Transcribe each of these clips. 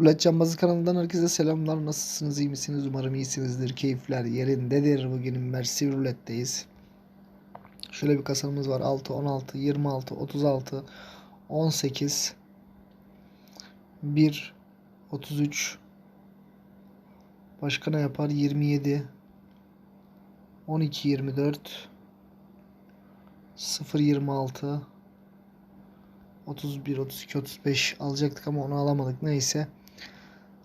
Rulet Cambazı kanalından herkese selamlar. Nasılsınız? iyi misiniz? Umarım iyisinizdir. Keyifler yerindedir. Bugün Mersi Rulet'teyiz. Şöyle bir kasamız var. 6, 16, 26, 36, 18, 1, 33. Başka ne yapar? 27, 12, 24, 0, 26, 31, 32, 35 alacaktık ama onu alamadık. Neyse.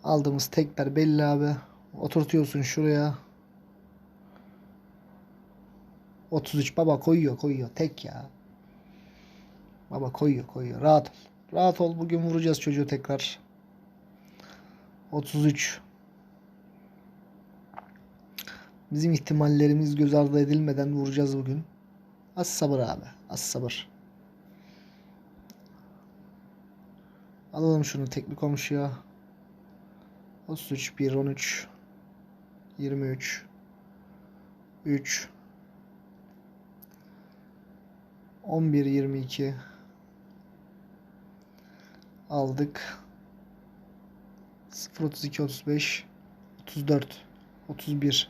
Aldığımız tekler belli abi. Oturtuyorsun şuraya. 33 baba koyuyor koyuyor tek ya. Baba koyuyor koyuyor. Rahat ol. Rahat ol. Bugün vuracağız çocuğu tekrar. 33. Bizim ihtimallerimiz göz ardı edilmeden vuracağız bugün. Az sabır abi. Az sabır. Alalım şunu tekli komşuya. 33, 1, 13, 23, 3, 11, 22 aldık. 0, 32, 35, 34, 31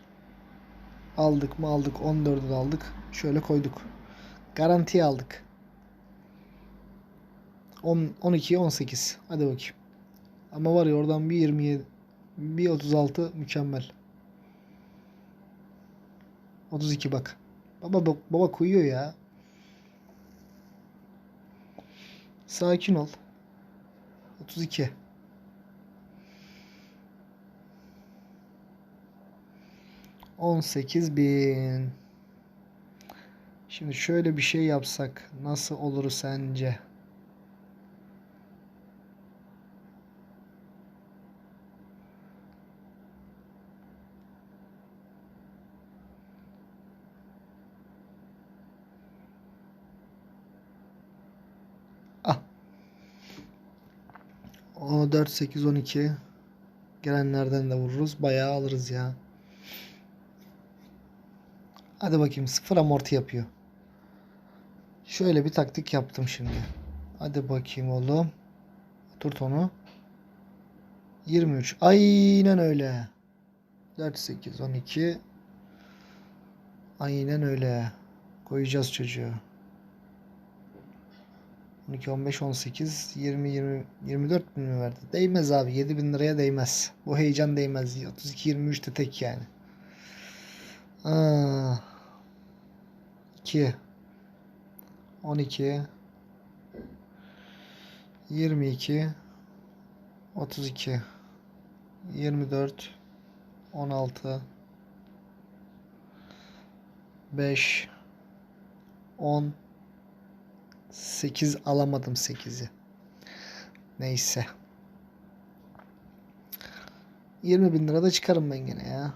aldık mı aldık. 14'ü de aldık. Şöyle koyduk. Garantiye aldık. 10, 12, 18. Hadi bakayım. Ama var ya oradan bir 27, bir 36 mükemmel. 32 bak. Baba baba koyuyor ya. Sakin ol. 32. On sekiz bin. Şimdi şöyle bir şey yapsak nasıl olur sence? 4 8 12 gelenlerden de vururuz. Bayağı alırız ya. Hadi bakayım sıfır amorti yapıyor. Şöyle bir taktik yaptım şimdi. Hadi bakayım oğlum. Oturt onu. 23. Aynen öyle. 4 8 12 Aynen öyle. Koyacağız çocuğu. 12 15 18 20 20 24 bin mi verdi? Değmez abi. 7 bin liraya değmez. Bu heyecan değmez. 32 23 de tek yani. Aa. 2 12 22 32 24 16 5 10 8 alamadım 8'i. Neyse. 20 bin lira da çıkarım ben gene ya.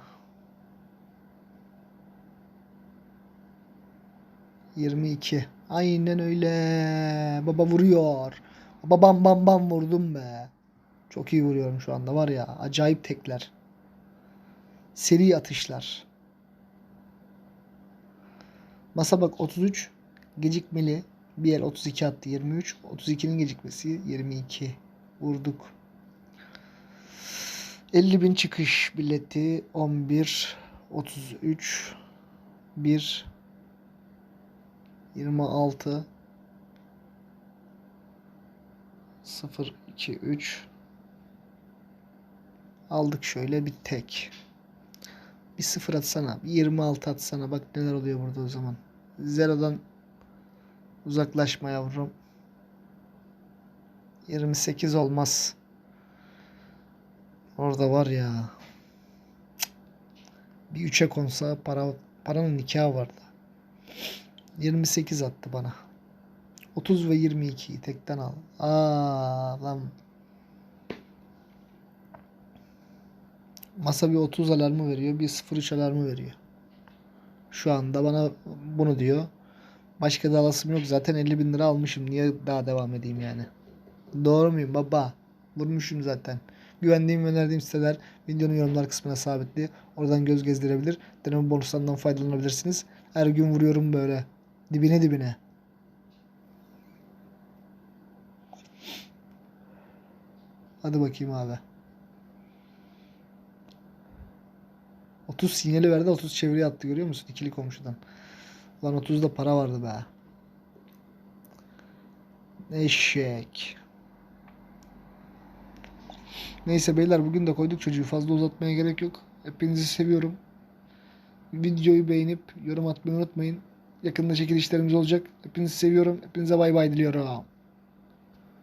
22. Aynen öyle. Baba vuruyor. Baba bam bam bam vurdum be. Çok iyi vuruyorum şu anda var ya. Acayip tekler. Seri atışlar. Masa bak 33. Gecikmeli. Bir el 32 attı 23. 32'nin gecikmesi 22. Vurduk. 50 bin çıkış bileti 11 33 1 26 0 2 3 aldık şöyle bir tek. Bir sıfır atsana. Bir 26 atsana. Bak neler oluyor burada o zaman. Zero'dan uzaklaşma yavrum. 28 olmaz. Orada var ya. Bir 3'e konsa para paranın nikahı vardı. 28 attı bana. 30 ve 22'yi tekten al. Aa lan. Masa bir 30 alarmı veriyor. Bir 03 alarmı veriyor. Şu anda bana bunu diyor. Başka da alasım yok. Zaten 50 bin lira almışım. Niye daha devam edeyim yani? Doğru muyum baba? Vurmuşum zaten. Güvendiğim ve önerdiğim siteler videonun yorumlar kısmına sabitli. Oradan göz gezdirebilir. Deneme bonuslarından faydalanabilirsiniz. Her gün vuruyorum böyle. Dibine dibine. Hadi bakayım abi. 30 sinyali verdi 30 çeviri attı görüyor musun? İkili komşudan. Lan 30'da para vardı be. Eşek. Neyse beyler bugün de koyduk çocuğu fazla uzatmaya gerek yok. Hepinizi seviyorum. Videoyu beğenip yorum atmayı unutmayın. Yakında çekilişlerimiz olacak. Hepinizi seviyorum. Hepinize bay bay diliyorum.